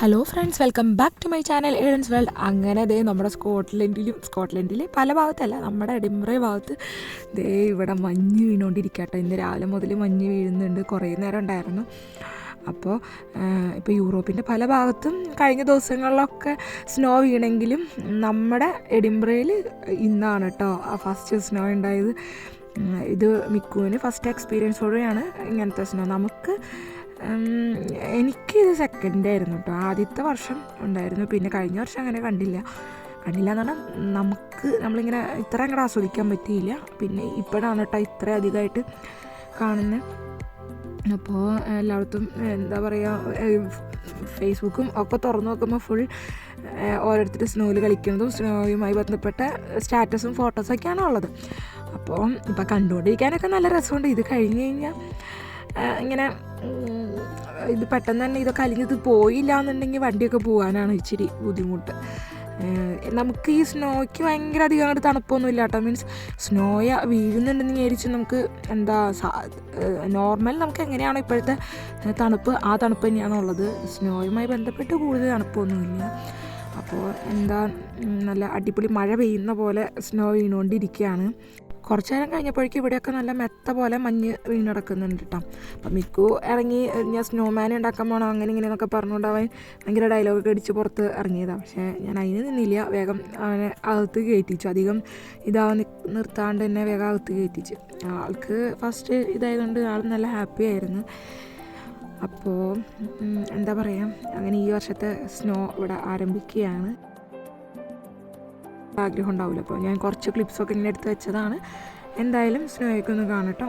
Hello friends welcome back to my channel Aiden's world അങ്ങനെ ദേ നമ്മുടെ സ്കോട്ട്ലൻഡിലും സ്കോട്ട്ലൻഡിലെ പല ഭാഗത്തല്ല നമ്മുടെ എഡിംബ്ര ഭാഗത്ത് ദേ ഇവിടെ മഞ്ഞ് വീണുകൊണ്ടിരിക്കട്ടോ ഇന്ന് രാവിലെ മുതൽ മഞ്ഞ് വീഴുന്നുണ്ട്. കുറേ നേരം ഉണ്ടായിരുന്നു. അപ്പോൾ ഇപ്പോൾ യൂറോപ്പിന്റെ പല ഭാഗത്തും കഴിഞ്ഞ ദിവസങ്ങളിലൊക്കെ സ്നോ വീണെങ്കിലും നമ്മുടെ എഡിംബ്രയിൽ ഇന്നാണ് കേട്ടോ ആ ഫസ്റ്റ് സ്നോ ഉണ്ടായത്. ഇത് മിക്കുവിന് ഫസ്റ്റ് എക്സ്പീരിയൻസോടെയാണ് ഇങ്ങനത്തെ സ്നോ നമുക്ക് എനിക്കിത് സെക്കൻഡ് ആയിരുന്നു കേട്ടോ ആദ്യത്തെ വർഷം ഉണ്ടായിരുന്നു. പിന്നെ കഴിഞ്ഞ വർഷം അങ്ങനെ കണ്ടില്ല. കണ്ടില്ല എന്ന് പറഞ്ഞാൽ നമുക്ക് നമ്മളിങ്ങനെ ഇത്ര അങ്ങോട്ട് ആസ്വദിക്കാൻ പറ്റിയില്ല. പിന്നെ ഇപ്പോഴാണ് കേട്ടോ ഇത്ര അധികമായിട്ട് കാണുന്നത് അപ്പോൾ എല്ലായിടത്തും എന്താ പറയുക ഫേസ്ബുക്കും ഒക്കെ തുറന്നു നോക്കുമ്പോൾ ഫുൾ ഓരോരുത്തർ സ്നോയിൽ കളിക്കുന്നതും സ്നോയുമായി ബന്ധപ്പെട്ട സ്റ്റാറ്റസും ഫോട്ടോസൊക്കെയാണ് ഉള്ളത്. അപ്പോൾ ഇപ്പം കണ്ടുകൊണ്ടിരിക്കാനൊക്കെ നല്ല രസമുണ്ട് ഇത് കഴിഞ്ഞ് കഴിഞ്ഞാൽ ഇങ്ങനെ ഇത് പെട്ടെന്ന് തന്നെ ഇതൊക്കെ അലിഞ്ഞത് പോയില്ല എന്നുണ്ടെങ്കിൽ വണ്ടിയൊക്കെ പോകാനാണ് ഇച്ചിരി ബുദ്ധിമുട്ട്. നമുക്ക് ഈ സ്നോയ്ക്ക് ഭയങ്കര അധികം അങ്ങോട്ട് തണുപ്പൊന്നും ഇല്ല കേട്ടോ. മീൻസ് സ്നോയ വീഴുന്നുണ്ടെന്ന് വിചാരിച്ച് നമുക്ക് എന്താ നോർമൽ നമുക്ക് എങ്ങനെയാണോ ഇപ്പോഴത്തെ തണുപ്പ് ആ തണുപ്പ് തന്നെയാണ് ഉള്ളത്. സ്നോയുമായി ബന്ധപ്പെട്ട് കൂടുതൽ തണുപ്പൊന്നുമില്ല. അപ്പോൾ എന്താ നല്ല അടിപൊളി മഴ പെയ്യുന്ന പോലെ സ്നോ വീണുകൊണ്ടിരിക്കുകയാണ്. കുറച്ച് നേരം കഴിഞ്ഞപ്പോഴേക്കും ഇവിടെയൊക്കെ നല്ല മെത്ത പോലെ മഞ്ഞ് വീണടക്കുന്നുണ്ട് കേട്ടോ അപ്പം മിക്കു ഇറങ്ങി ഞാൻ സ്നോമാൻ ഉണ്ടാക്കാൻ പോകണം അങ്ങനെ ഇങ്ങനെ എന്നൊക്കെ പറഞ്ഞുകൊണ്ട് അവൻ ഭയങ്കര ഡയലോഗൊക്കെ അടിച്ച് പുറത്ത് ഇറങ്ങിയതാണ് പക്ഷേ ഞാൻ അതിന് നിന്നില്ല വേഗം അവനെ അകത്ത് കയറ്റിച്ചു. അധികം ഇതാവാൻ നിർത്താണ്ട് തന്നെ വേഗം അകത്ത് കയറ്റിച്ചു. ആൾക്ക് ഫസ്റ്റ് ഇതായതുകൊണ്ട് ആൾ നല്ല ഹാപ്പി ആയിരുന്നു. അപ്പോൾ എന്താ പറയുക അങ്ങനെ ഈ വർഷത്തെ സ്നോ ഇവിടെ ആരംഭിക്കുകയാണ്. ആഗ്രഹം ഉണ്ടാവില്ല. അപ്പോൾ ഞാൻ കുറച്ച് ക്ലിപ്സൊക്കെ ഇങ്ങനെ എടുത്ത് വെച്ചതാണ്. എന്തായാലും സ്നോയൊക്കെ കാണട്ടോ.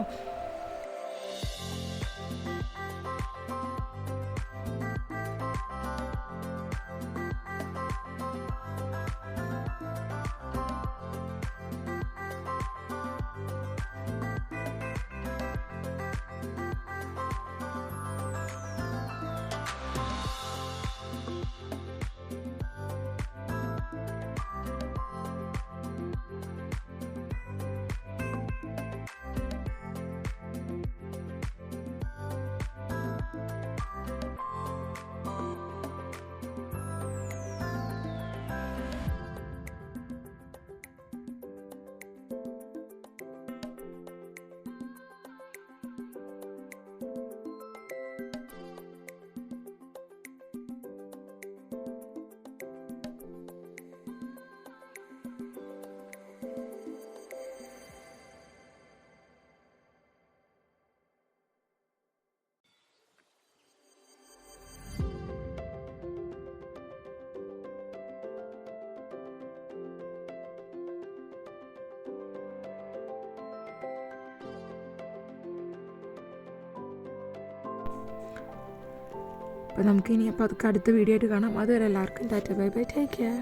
അപ്പോൾ നമുക്ക് ഇനി അപ്പോൾ അതൊക്കെ അടുത്ത വീഡിയോ ആയിട്ട് കാണാം. അതുവരെ എല്ലാവർക്കും tata bye bye take care